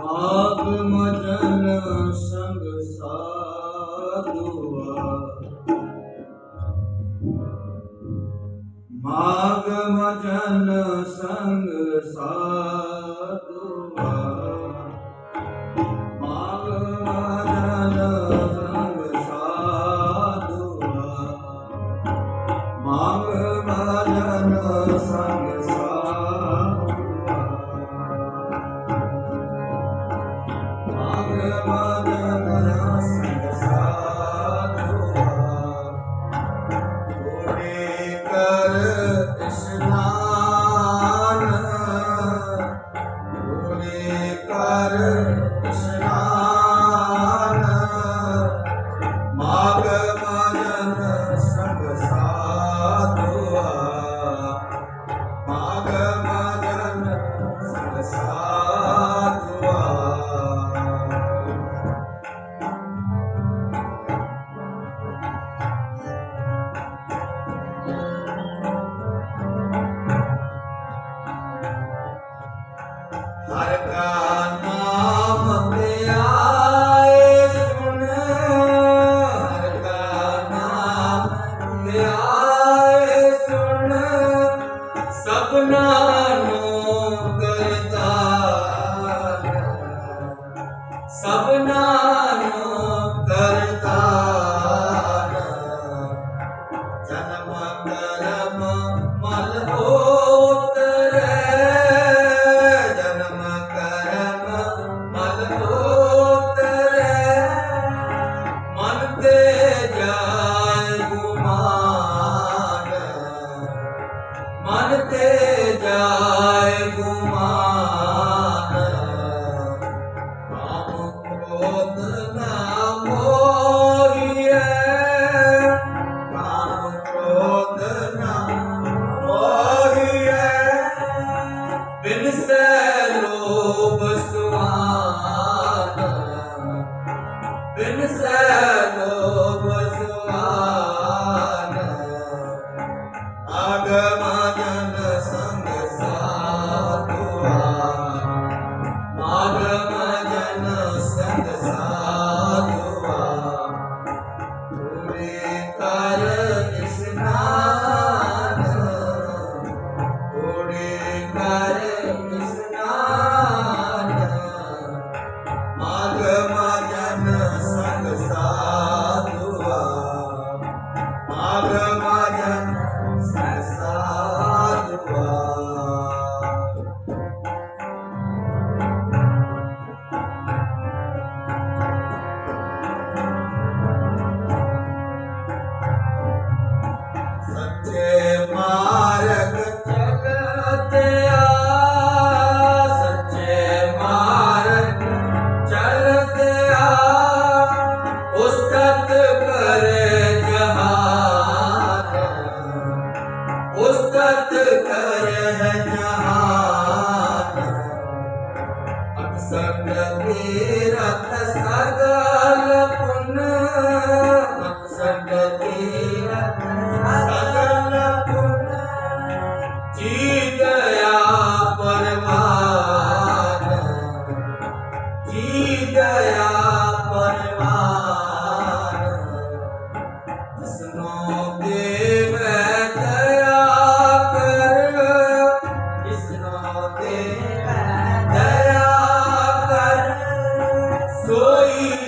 ਆਪ ਮਜਨ ਸੰਗ ਸਾਧੁਆ। ਮਾਗ ਮਜਨ ਸੰਗ ਸਾਧੁਆ Mama. रथ सागर Hallelujah.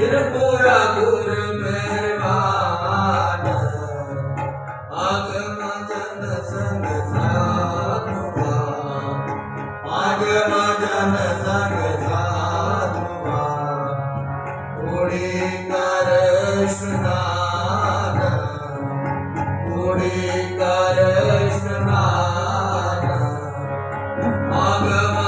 ਸਿਰਪੁਰਾ ਗੁਰ ਮਿਹਰਬਾਨ ਆਗਮ ਜਨ ਸੰਗ ਸਾਧੁਆ ਆਗਮ ਜਨ ਸੰਗ ਸਾਧੁਆ ਉੜੀ ਕਰ ਇਸ਼ਨਾਨ ਉੜੀ ਕਰ ਇਸ਼ਨਾਨ ਆਗਮ